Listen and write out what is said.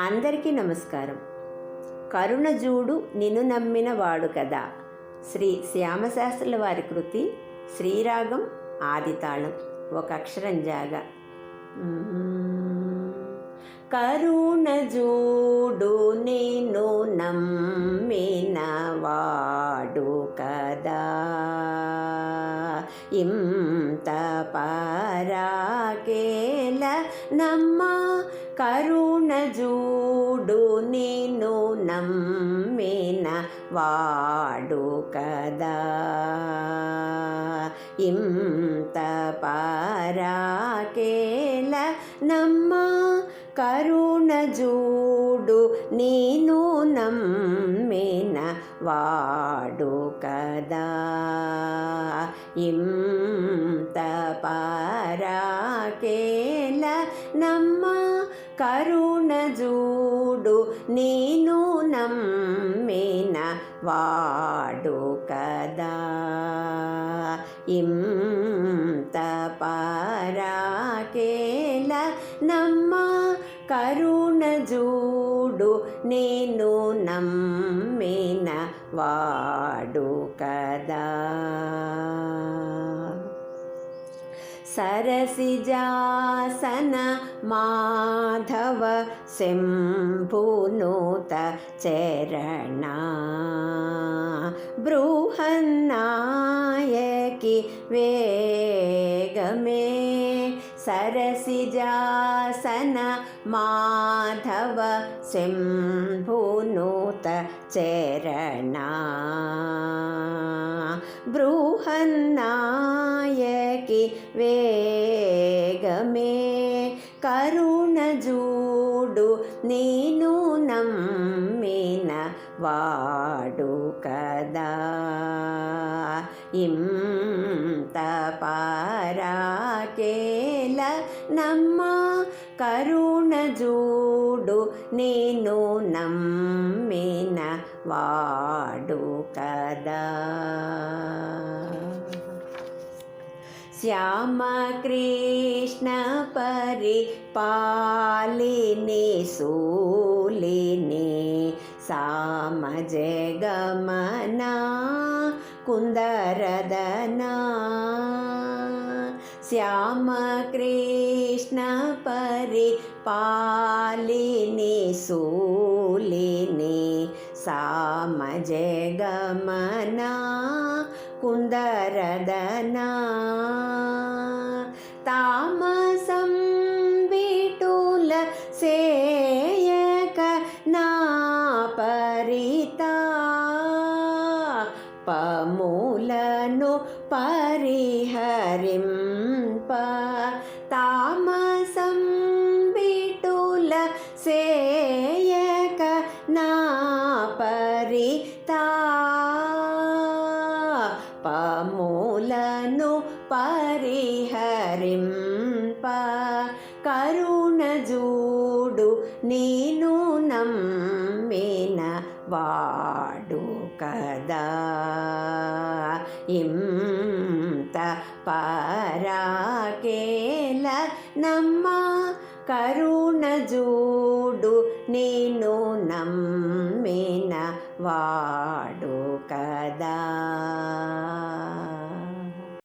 అందరికీ నమస్కారం. కరుణజూడు నిన్ను నమ్మిన వాడు కదా. శ్రీ శ్యామశాస్త్రుల వారి కృతి శ్రీరాగం ఆదితాళం. ఒక అక్షరం జాగా. కరుణజూడు నిన్ను నమ్మిన వాడు కదా. ఇంత పారాకేల నమ్మ కరుణజూడు నిన్ను నమ్మిన వాడు కదా. ఇంత పారాకేల నమ్మ కరుణజూడు నేను నమ్మిన వాడు కదా. ఇంత పరాకేల నమ్మ కరుణజూడు నేను నమ్మిన వాడు కదా. ఇం నమ్మ కరుణ కరుణజూడు నేను నమ్మిన వాడు కదా. సరసిజాసన మాధవ శంభునూత చరణ బృహన్నాయకి వే సరసిజాసన మాధవ శంభునూత చరణ. బృహన్నాయకి వేగమే కరుణజూడు నేను నమ్మిన వాడు కదా. ఇంత పారాకేల నమ్మ కరుణ జూడు నేను నమ్మిన వాడు కదా. శ్యామకృష్ణ పరిపాలిని సూలిని सा मजगमना कुन्दरदना। श्याम कृष्णपरि पालिनी शूलिनी सा कुन्दरदना। పరితా పములను పరిహరింప తామసం విటుల సేయక నా పరితా పములను పరిహరింప కరుణ జూడు నేను నమ్మిన వాడు కదా. ఇంత పరాకేల నమ్మ కరుణ జూడు నేను నమ్మిన వాడు కదా.